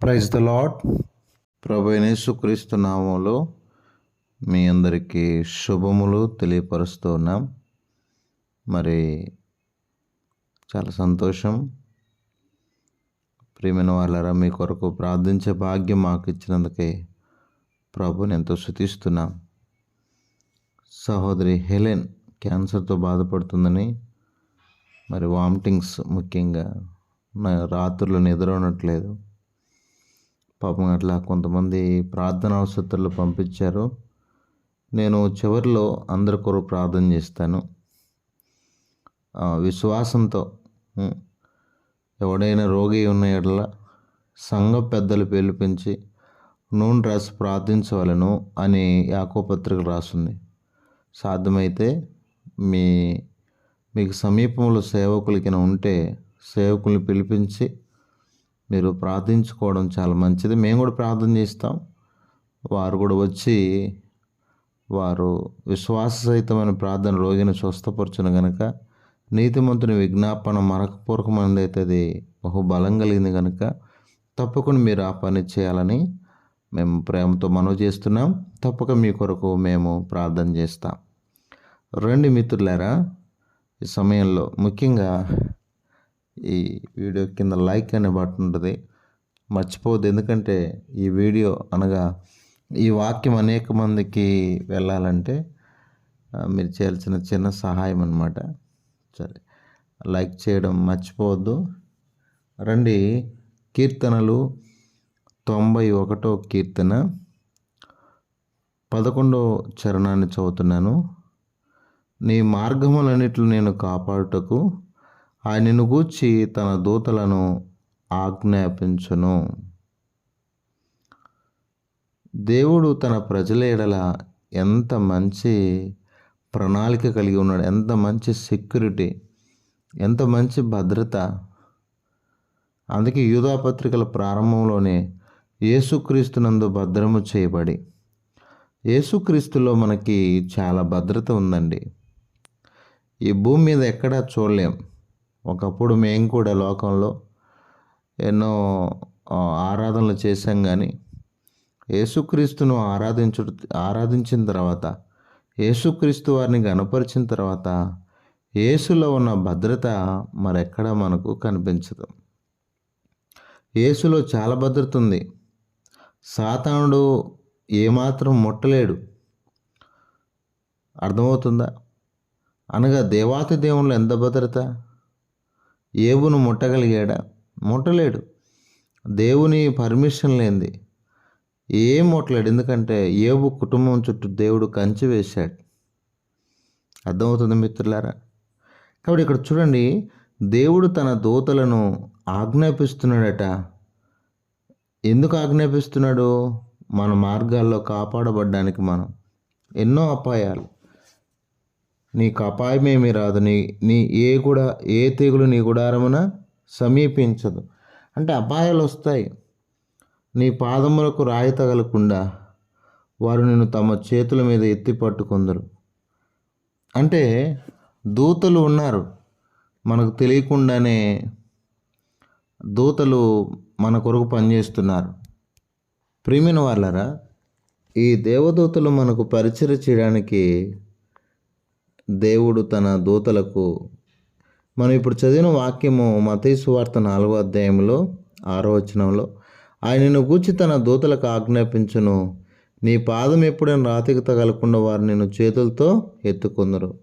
Praise the lord ప్రభు యేసుక్రీస్తు నామంలో మీ అందరికీ శుభములు తెలియపరుస్తూ ఉన్నాం. మరి చాలా సంతోషం. ప్రియమైన వాళ్ళరా మీ కొరకు ప్రార్థించే భాగ్యం మాకు ఇచ్చినందుకే ప్రభుని ఎంతో శుతిస్తున్నాం సహోదరి హెలెన్ క్యాన్సర్తో బాధపడుతుందని మరి వామిటింగ్స్ ముఖ్యంగా నా రాత్రులు నిద్ర ఉండట్లేదు. పాపం అట్లా కొంతమంది ప్రార్థన అవసరాలు పంపించారు. నేను చివరిలో అందరి కొరకు ప్రార్థన చేస్తాను. విశ్వాసంతో ఎవడైనా రోగి ఉన్న ఎడల సంఘ పెద్దలు పిలిపించి నూనె రాసి ప్రార్థించవలను అని యాకోపత్రిక రాసింది. సాధ్యమైతే మీ మీకు సమీపంలో సేవకులకి ఉంటే సేవకుల్ని పిలిపించి మీరు ప్రార్థించుకోవడం చాలా మంచిది. మేము కూడా ప్రార్థన చేస్తాం. వారు కూడా వచ్చి వారు విశ్వాస సహితమైన ప్రార్థన రోగిని స్వస్థపరచును గనుక. నీతిమంతుని విజ్ఞాపన మరకపూర్వకమైనది అయితే అది బహు బలం కలిగింది కనుక తప్పకుండా మీరు ఆ పని చేయాలని మేము ప్రేమతో మనవి చేస్తున్నాం. తప్పక మీ కొరకు మేము ప్రార్థన చేస్తాం. రండి మిత్రులారా ఈ సమయంలో ముఖ్యంగా ఈ వీడియో కింద లైక్ అనే బటన్ ఉంటుంది. మర్చిపోవద్దు ఎందుకంటే ఈ వీడియో అనగా ఈ వాక్యం అనేక మందికి వెళ్ళాలంటే మీరు చేయాల్సిన చిన్న సహాయం అన్నమాట. సరే లైక్ చేయడం మర్చిపోవద్దు. రండి కీర్తనలు తొంభై ఒకటో కీర్తన పదకొండో చరణాన్ని చదువుతున్నాను. నీ మార్గములన్నిట్లు నేను కాపాడుటకు ఆయనను గూర్చి తన దూతలను ఆజ్ఞాపించును. దేవుడు తన ప్రజల ఎడల ఎంత మంచి ప్రణాళిక కలిగి ఉన్నాడు ఎంత మంచి సెక్యూరిటీ ఎంత మంచి భద్రత. అందుకే యూధాపత్రికల ప్రారంభంలోనే యేసుక్రీస్తునందు భద్రము చేయబడి యేసుక్రీస్తులో మనకి చాలా భద్రత ఉందండి. ఈ భూమి మీద ఎక్కడా చూడలేం. ఒకప్పుడు మేము కూడా లోకంలో ఎన్నో ఆరాధనలు చేశాం కానీ యేసుక్రీస్తును ఆరాధించు ఆరాధించిన తర్వాత యేసుక్రీస్తు వారిని గనపరిచిన తర్వాత యేసులో ఉన్న భద్రత మరెక్కడా మనకు కనిపించదు. యేసులో చాలా భద్రత ఉంది. సాతానుడు ఏమాత్రం ముట్టలేడు. అర్థమవుతుందా? అనగా దేవాతి దేవుళ్ళు ఎంత భద్రత? ఏబును ముట్టగలిగాడా? ముట్టలేడు. దేవుని పర్మిషన్ లేనిది. ఏం ముట్టలేడు. ఎందుకంటే ఏబు కుటుంబం చుట్టూ దేవుడు కంచి వేశాడు. అర్థమవుతుంది మిత్రులారా? కాబట్టి ఇక్కడ చూడండి దేవుడు తన దూతలను ఆజ్ఞాపిస్తున్నాడట. ఎందుకు ఆజ్ఞాపిస్తున్నాడు? మన మార్గాల్లో కాపాడబడ్డానికి మనం. ఎన్నో అపాయాలు. నీకు అపాయమేమీ రాదు. నీ నీ ఏ కూడా ఏ తెగులు నీ గుడారమున సమీపించదు. అంటే అపాయాలు వస్తాయి నీ పాదములకు రాయి తగలకుండా వారు నిన్ను తమ చేతుల మీద ఎత్తి పట్టుకుందరు. అంటే దూతలు ఉన్నారు. మనకు తెలియకుండానే దూతలు మన కొరకు పనిచేస్తున్నారు. ప్రియమైన వాళ్ళరా ఈ దేవదూతలు మనకు పరిచయం చేయడానికి దేవుడు తన దూతలకు మనం ఇప్పుడు చదివిన వాక్యము మతీసు వార్త నాలుగో అధ్యాయంలో ఆరో వచనంలో ఆయనను గూర్చి తన దూతలకు ఆజ్ఞాపించును. నీ పాదం ఎప్పుడైనా రాతికి తగలకుండా వారు నేను చేతులతో ఎత్తుకుందరు.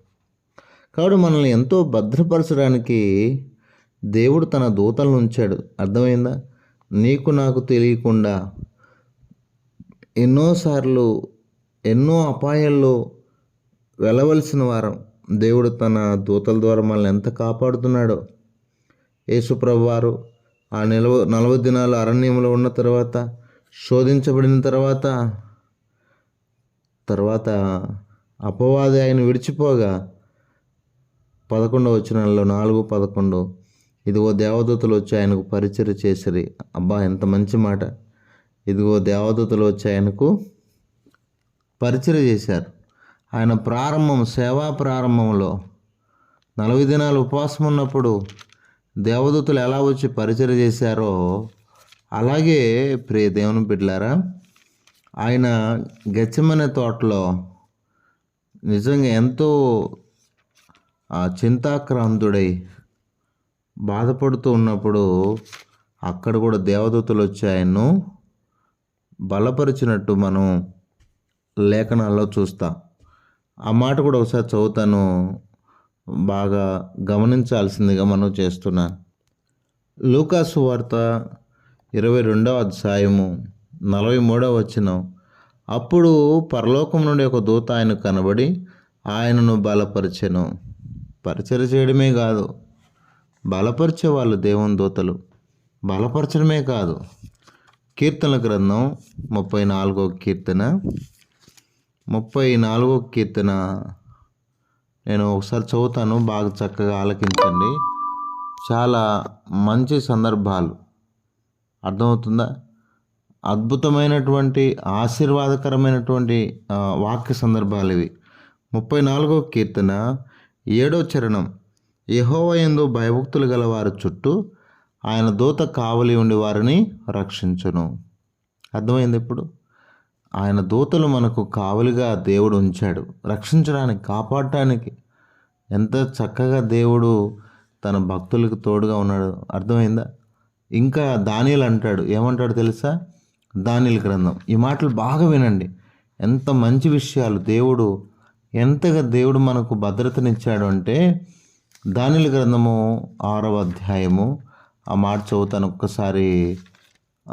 కాబట్టి మనల్ని ఎంతో భద్రపరచడానికి దేవుడు తన దూతలను ఉంచాడు. అర్థమైందా? నీకు నాకు తెలియకుండా ఎన్నోసార్లు ఎన్నో అపాయాల్లో వెళ్ళవలసిన వారం. దేవుడు తన దూతల ద్వారా మనల్ని ఎంత కాపాడుతున్నాడో. యేసుప్రభు వారు ఆ నిలవ నలభై దినాలు అరణ్యంలో ఉన్న తర్వాత శోధించబడిన తర్వాత తర్వాత అపవాది ఆయన విడిచిపోగా పదకొండవ వచ్చినాల్లో నాలుగు పదకొండు ఇదిగో దేవదూతలు వచ్చి ఆయనకు పరిచయం చేసిరి. అబ్బా ఎంత మంచి మాట. ఇదిగో దేవదూతలు వచ్చి ఆయనకు పరిచయం చేశారు. ఆయన ప్రారంభం సేవా ప్రారంభంలో. నలభై దినాలు ఉపవాసం ఉన్నప్పుడు దేవదూతలు ఎలా వచ్చి పరిచయం చేశారో అలాగే ప్రియ దేవుని బిడ్డలారా ఆయన గచ్చమనే తోటలో నిజంగా ఎంతో ఆ, చింతాక్రాంతుడై బాధపడుతూ ఉన్నప్పుడు అక్కడ కూడా దేవదూతలు వచ్చి ఆయన్ను బలపరిచినట్టు మనం లేఖనాల్లో చూస్తాం. ఆ మాట కూడా ఒకసారి చదువుతాను. బాగా గమనించాల్సిందిగా మనం చేస్తున్నాను లూకాసు వార్త ఇరవై రెండవ అధ్యాయము నలభై మూడవ వచనం. అప్పుడు పరలోకం నుండి ఒక దూత ఆయన కనబడి ఆయనను బలపరిచెను. పరిచయం చేయడమే కాదు బలపరిచే వాళ్ళు దేవుని దూతలు. బలపరచడమే కాదు. కీర్తన గ్రంథం ముప్పై నాలుగో కీర్తన ముప్పై నాలుగో కీర్తన నేను ఒకసారి చదువుతాను బాగా చక్కగా ఆలకించండి. చాలా మంచి సందర్భాలు. అర్థమవుతుందా? అద్భుతమైనటువంటి ఆశీర్వాదకరమైనటువంటి వాక్య సందర్భాలు ఇవి. ముప్పై నాలుగో కీర్తన ఏడో చరణం. యహోవయందు భయభక్తులు గల వారి చుట్టూ ఆయన దూత కావలి ఉండి వారిని రక్షించును. అర్థమైంది ఇప్పుడు? ఆయన దూతలు మనకు కావలిగా దేవుడు ఉంచాడు. రక్షించడానికి కాపాడటానికి ఎంత చక్కగా దేవుడు తన భక్తులకు తోడుగా ఉన్నాడు. అర్థమైందా? ఇంకా దానిలు అంటాడు. ఏమంటాడు తెలుసా? దానిల గ్రంథం. ఈ మాటలు బాగా వినండి. ఎంత మంచి విషయాలు దేవుడు ఎంతగా దేవుడు మనకు భద్రతనిచ్చాడు అంటే దానిల గ్రంథము ఆరవ అధ్యాయము. ఆ మాట చదువుతాను ఒక్కసారి.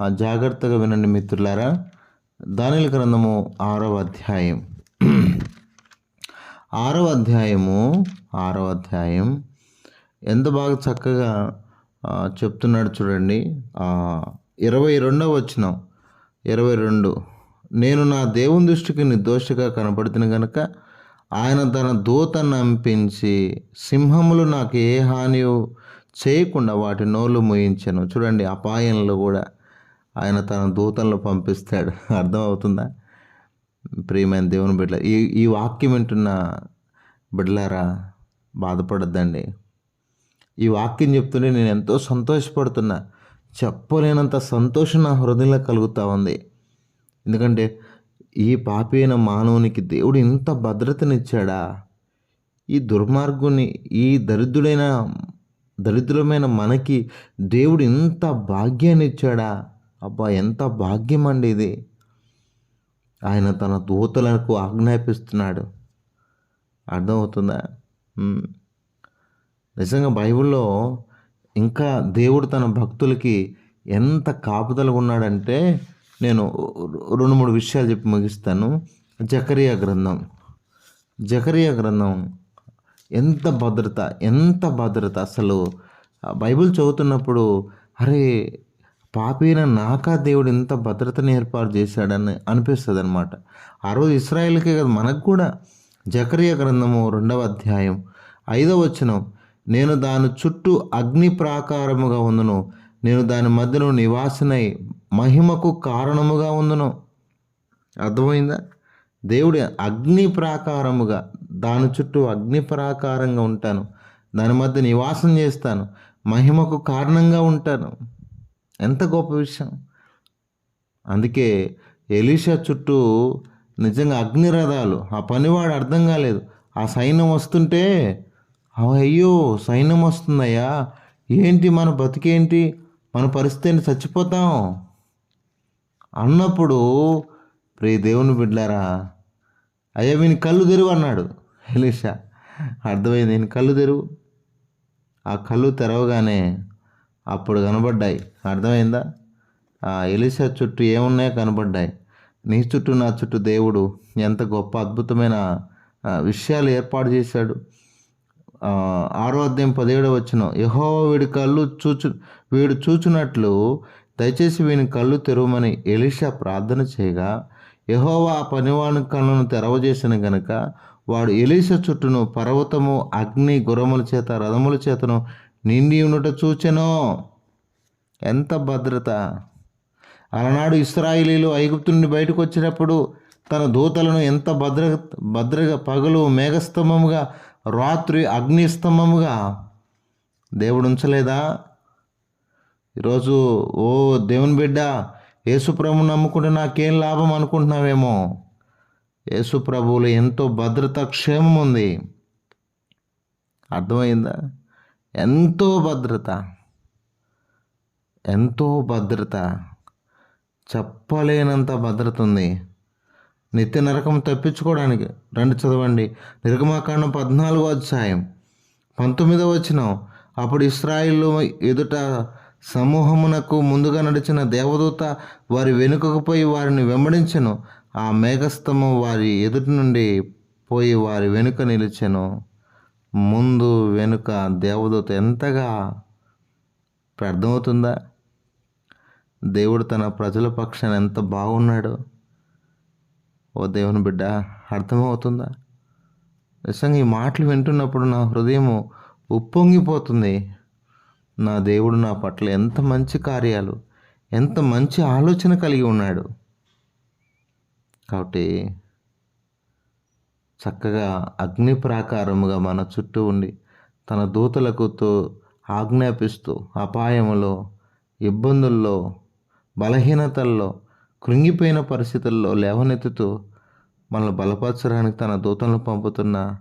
జాగ్రత్తగా వినండి మిత్రులారా. దానిల గ్రంథము ఆరవ అధ్యాయం. ఆరవ అధ్యాయము ఆరవ అధ్యాయం ఎంత బాగా చక్కగా చెప్తున్నాడు చూడండి. ఇరవై రెండవ వచ్చిన ఇరవై రెండు. నేను నా దేవుని దృష్టికి నిర్దోషగా కనపడుతున్న గనక ఆయన తన దూత నంపించి సింహములు నాకు ఏ హాని చేయకుండా వాటి నోళ్ళు మూయించాను. చూడండి అపాయంలో కూడా. ఆయన తన దూతలను పంపిస్తాడు. అర్థమవుతుందా? ప్రియమైన దేవుని బిడ్డ ఈ ఈ వాక్యం వింటున్న బిడ్డలారా బాధపడద్దండి. ఈ వాక్యం చెప్తుంటే నేను ఎంతో సంతోషపడుతున్నా. చెప్పలేనంత సంతోషం నా హృదయంలో కలుగుతూ ఉంది. ఎందుకంటే ఈ పాపి అయిన మానవునికి దేవుడు ఇంత భద్రతనిచ్చాడా? ఈ దుర్మార్గుని ఈ దరిద్రుడైన దరిద్రమైన మనకి దేవుడు ఇంత భాగ్యాన్ని ఇచ్చాడా అబ్బా ఎంత భాగ్యం అండి ఇది. ఆయన తన దూతలకు ఆజ్ఞాపిస్తున్నాడు. అర్థమవుతుందా? నిజంగా బైబిల్లో ఇంకా దేవుడు తన భక్తులకి ఎంత కాపుదలుగా ఉన్నాడంటే నేను రెండు మూడు విషయాలు చెప్పి ముగిస్తాను. జకరియా గ్రంథం. జకరియా గ్రంథం ఎంత భద్రత ఎంత భద్రత. అసలు బైబిల్ చదువుతున్నప్పుడు అరే పాపైన నాకా దేవుడు ఇంత భద్రతను ఏర్పాటు చేశాడని అనిపిస్తుంది అనమాట ఆ రోజు ఇస్రాయేల్కే కదా మనకు కూడా. జకరియా గ్రంథము రెండవ అధ్యాయం ఐదవ వచనం. నేను దాని చుట్టూ అగ్ని ప్రాకారముగా ఉందును. నేను దాని మధ్యలో నివాసనై మహిమకు కారణముగా ఉందును. అర్థమైందా? దేవుడి అగ్ని ప్రాకారముగా దాని చుట్టూ అగ్ని ప్రాకారంగా ఉంటాను. దాని మధ్య నివాసం చేస్తాను. మహిమకు కారణంగా ఉంటాను. ఎంత గొప్ప విషయం. అందుకే ఎలీషా చుట్టూ నిజంగా అగ్నిరథాలు ఆ పనివాడు అర్థం కాలేదు. ఆ సైన్యం వస్తుంటే అయ్యో సైన్యం వస్తుందయ్యా. ఏంటి మన బతికేంటి? మన పరిస్థితి చచ్చిపోతాం. అన్నప్పుడు ప్రే దేవుని బిడ్డారా అయ్యా వీని కళ్ళు తెరువు అన్నాడు ఎలీషా. అర్థమైంది ఈయన కళ్ళు తెరువు. ఆ కళ్ళు తెరవగానే అప్పుడు కనబడ్డాయి. అర్థమైందా? ఆ ఎలిసా చుట్టూ ఏమున్నాయో కనబడ్డాయి. నీ చుట్టూ నా చుట్టూ దేవుడు ఎంత గొప్ప అద్భుతమైన విషయాలు ఏర్పాటు చేశాడు. ఆరో అధ్యాయం పదిహేడవ వచ్చిన యహో వీడి కళ్ళు చూచు వీడు చూచినట్లు దయచేసి వీని కళ్ళు తెరవమని ఎలిషా ప్రార్థన చేయగా యహోవా ఆ పనివాని కళ్ళను తెరవజేసిన గనుక వాడు ఎలీషా చుట్టూను పర్వతము అగ్ని గుర్రముల చేత రథముల చేతను నిండి ఉండుట చూచెను. ఎంత భద్రత! అలనాడు ఇస్రాయిలీలు ఐగుప్తు నుండి బయటకు వచ్చినప్పుడు తన దూతలను ఎంత భద్ర భద్రగా పగలు మేఘస్తంభముగా రాత్రి అగ్నిస్తంభముగా దేవుడు ఉంచలేదా ఈరోజు ఓ దేవుని బిడ్డ యేసుప్రభు నమ్ముకుంటే నాకేం లాభం అనుకుంటున్నావేమో? యేసుప్రభువులు ఎంతో భద్రత క్షేమం ఉంది అర్థమైందా? ఎంతో భద్రత ఎంతో భద్రత చెప్పలేనంత భద్రత ఉంది. నిత్య నరకం తప్పించుకోవడానికి రండి చదవండి. నిర్గమాకాండం పద్నాలుగో అధ్యాయం పంతొమ్మిదవ వచ్చిన అప్పుడు ఇస్రాయిల్ ఎదుట సమూహమునకు ముందుగా నడిచిన దేవదూత వారి వెనుకకు పోయి వారిని వెంబడించెను. ఆ మేఘస్తంభం వారి ఎదుటి నుండి పోయి వారి వెనుక నిలిచెను. ముందు వెనుక దేవదూత ఎంతగా ఇప్పుడు అర్థమవుతుందా దేవుడు తన ప్రజల పక్షాన ఎంత బాగున్నాడో? ఓ దేవుని బిడ్డ అర్థమవుతుందా? నిజంగా ఈ మాటలు వింటున్నప్పుడు నా హృదయం ఉప్పొంగిపోతుంది. నా దేవుడు నా పట్ల ఎంత మంచి కార్యాలు ఎంత మంచి ఆలోచన కలిగి ఉన్నాడు. కాబట్టి చక్కగా అగ్ని ప్రాకారముగా మన చుట్టూ ఉండి తన దూతలకు తో ఆజ్ఞాపిస్తూ అపాయములో ఇబ్బందుల్లో బలహీనతల్లో కృంగిపోయిన పరిస్థితుల్లో లేవనెత్తుతూ మనల్ని బలపరచడానికి తన దూతలను పంపుతున్న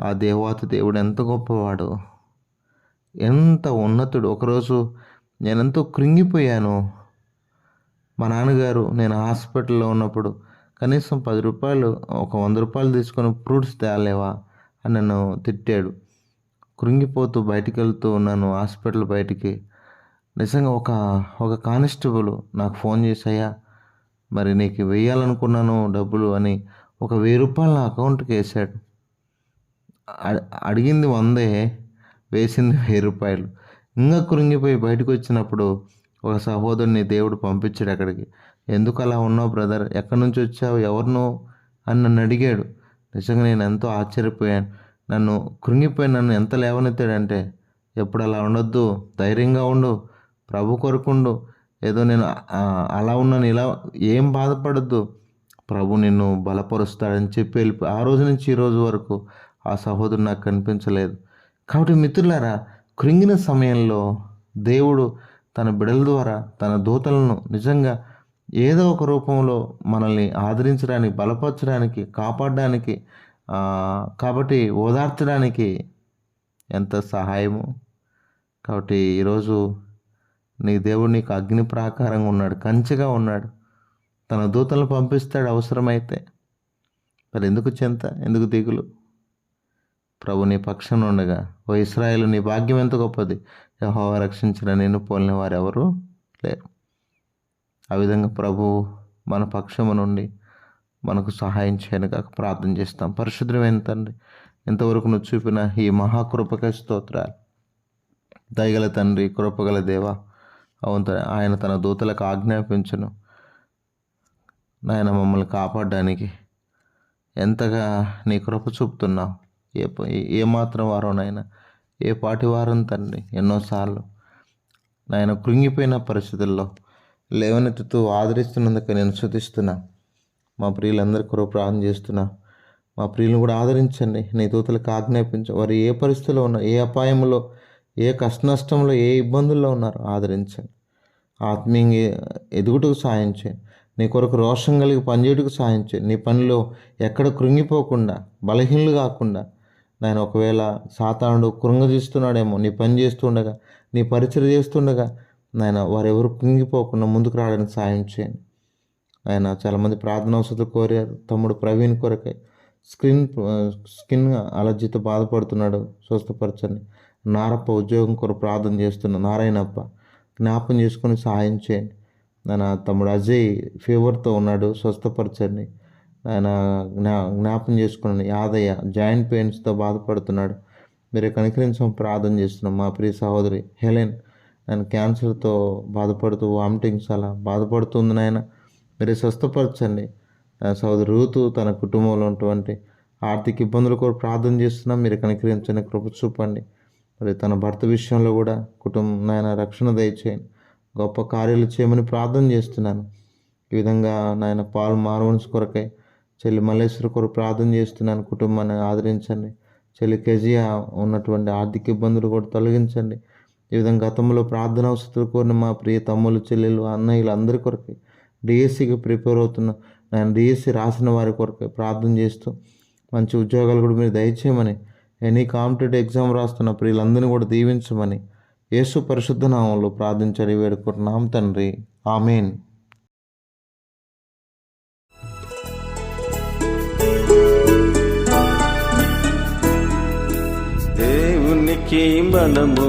ఆ దేవాతి దేవుడు ఎంత గొప్పవాడు. ఎంత ఉన్నతుడు. ఒకరోజు నేనెంతో కృంగిపోయాను. మా నాన్నగారు నేను హాస్పిటల్లో ఉన్నప్పుడు కనీసం పది రూపాయలు ఒక వంద రూపాయలు తీసుకొని ఫ్రూట్స్ తేలేవా అని నన్ను తిట్టాడు. కృంగిపోతూ బయటికి వెళ్తూ ఉన్నాను హాస్పిటల్ బయటికి. నిజంగా ఒక ఒక కానిస్టేబుల్ నాకు ఫోన్ చేశాయా మరి నీకు వేయాలనుకున్నాను డబ్బులు అని ఒక వెయ్యి రూపాయలు నా అకౌంట్కి వేసాడు. అడిగింది వందే వేసింది వెయ్యి రూపాయలు. ఇంకా కృంగిపోయి బయటకు వచ్చినప్పుడు ఒక సహోదరుని దేవుడు పంపించాడు అక్కడికి. ఎందుకు అలా ఉన్నావు బ్రదర్ ఎక్కడి నుంచి వచ్చావు? ఎవరినో అని నన్ను అడిగాడు. నిజంగా నేను ఎంతో ఆశ్చర్యపోయాను. నన్ను కృంగిపోయి నన్ను ఎంత లేవనెత్తాడంటే ఎప్పుడు అలా ఉండొద్దు ధైర్యంగా ఉండు ప్రభు కొరకుండు ఏదో నేను అలా ఉన్నాను ఇలా ఏం బాధపడద్దు. ప్రభు నిన్ను బలపరుస్తాడని చెప్పి వెళ్ళిపో ఆ రోజు నుంచి ఈ రోజు వరకు ఆ సహోదరుడు నాకు కనిపించలేదు. కాబట్టి మిత్రులారా కృంగిన సమయంలో దేవుడు తన బిడల ద్వారా తన దూతలను నిజంగా ఏదో ఒక రూపంలో మనల్ని ఆదరించడానికి బలపరచడానికి కాపాడడానికి కాబట్టి ఓదార్చడానికి ఎంత సహాయము. కాబట్టి ఈరోజు నీ దేవుడు నీకు అగ్ని ప్రాకారంగా ఉన్నాడు కంచెగా ఉన్నాడు. తన దూతలను పంపిస్తాడు అవసరమైతే. మరి ఎందుకు చింత? ఎందుకు దిగులు? ప్రభు నీ పక్షం ఉండగా ఓ ఇస్రాయేలు నీ భాగ్యం ఎంత గొప్పది? యెహోవా రక్షించిన నిన్ను పోలిన వారు ఎవరు లేరు. ఆ విధంగా ప్రభు మన పక్షము నుండి మనకు సహాయం చేయను కాక ప్రార్థన చేస్తాం. పరిశుద్ధమైన తండ్రి ఇంతవరకు నువ్వు చూపిన ఈ మహాకృపక స్తోత్రాలు. దయగల తండ్రి కృపగల దేవ అవును ఆయన తన దూతలకు ఆజ్ఞాపించను. నాయన మమ్మల్ని కాపాడడానికి ఎంతగా నీ కృప చూపుతున్నావు. ఏ ఏమాత్రం ఏ మాత్రం వారో నాయన ఏ పాటి వారం తండ్రి ఎన్నోసార్లు నాయన కృంగిపోయిన పరిస్థితుల్లో లేవనెత్తుతూ ఆదరిస్తున్నందుకు నేను శుతిస్తున్నా మా ప్రియులందరి కొరకు ప్రార్థన చేస్తున్నా. మా ప్రియులను కూడా ఆదరించండి. నీ దూతలకు ఆజ్ఞాపించు. వారు ఏ పరిస్థితిలో ఉన్నారు ఏ అపాయంలో ఏ కష్ట నష్టంలో ఏ ఇబ్బందుల్లో ఉన్నారు ఆదరించండి. ఆత్మీయంగా ఎదుగుటకు సాయం చేయండి. నీ కొరకు రోషం కలిగి పనిచేయటకు సాయం చేయండి. నీ పనిలో ఎక్కడ కృంగిపోకుండా బలహీనలు కాకుండా నేను ఒకవేళ సాతానుడు కృంగజీస్తున్నాడేమో నీ పని చేస్తుండగా నీ పరిచయం చేస్తుండగా నాయన వారెవరు కుంగిపోకుండా ముందుకు రావడానికి సాయం చేయండి. ఆయన చాలామంది ప్రార్థన అవసరాలు కోరారు. తమ్ముడు ప్రవీణ్ కొరకై స్క్రీన్ స్కిన్ అలర్జీతో బాధపడుతున్నాడు. స్వస్థపరచండి. నారప్ప ఉద్యోగం కొరకు ప్రార్థన చేస్తున్న నారాయణప్ప జ్ఞాపం చేసుకొని సహాయం చేయండి. ఆయన తమ్ముడు అజయ్ ఫీవర్తో ఉన్నాడు. స్వస్థపరచండి. ఆయన జ్ఞా జ్ఞాపం చేసుకుని యాదయ్య జాయింట్ పెయిన్స్తో బాధపడుతున్నాడు. మీరు కనికరించడం ప్రార్థన చేస్తున్నాం. మా ప్రియ సహోదరి హెలెన్ ఆయన క్యాన్సర్తో బాధపడుతూ వామిటింగ్స్ అలా బాధపడుతుంది నాయన. మీరు స్వస్థపరచండి. ఆ రూతు తన కుటుంబంలో ఉన్నటువంటి ఆర్థిక ఇబ్బందుల కొరకు ప్రార్థన చేస్తున్నాం. మీరు కనికరించండి కృప చూపండి. మరి తన భర్త విషయంలో కూడా కుటుంబం నాయన రక్షణ దయచేయండి. గొప్ప కార్యాలు చేయమని ప్రార్థన చేస్తున్నాను. ఈ విధంగా నాయన పాల్ మార్వన్స్ కొరకై చెల్లి మల్లేశ్వర కొరకు ప్రార్థన చేస్తున్నాను. కుటుంబాన్ని ఆదరించండి. చెల్లి కెజియా ఉన్నటువంటి ఆర్థిక ఇబ్బందులు కూడా తొలగించండి. ఈ విధంగా గతంలో ప్రార్థన అవసరాలు కోరిన మా ప్రియ తమ్ముళ్ళు చెల్లెలు అన్నయ్యలు అందరి కొరకు డిఎస్సికి ప్రిపేర్ అవుతున్న నేను డిఎస్సి రాసిన వారి కొరకు ప్రార్థన చేస్తూ మంచి ఉద్యోగాలు కూడా మీరు దయచేయమని ఎనీ కాంపిటేటివ్ ఎగ్జామ్ రాస్తున్న ప్రియులందరినీ కూడా దీవించమని యేసు పరిశుద్ధ నామంలో ప్రార్థించని వేడుకుంటున్నాం తండ్రి. ఆమెన్. దేవునికి మనము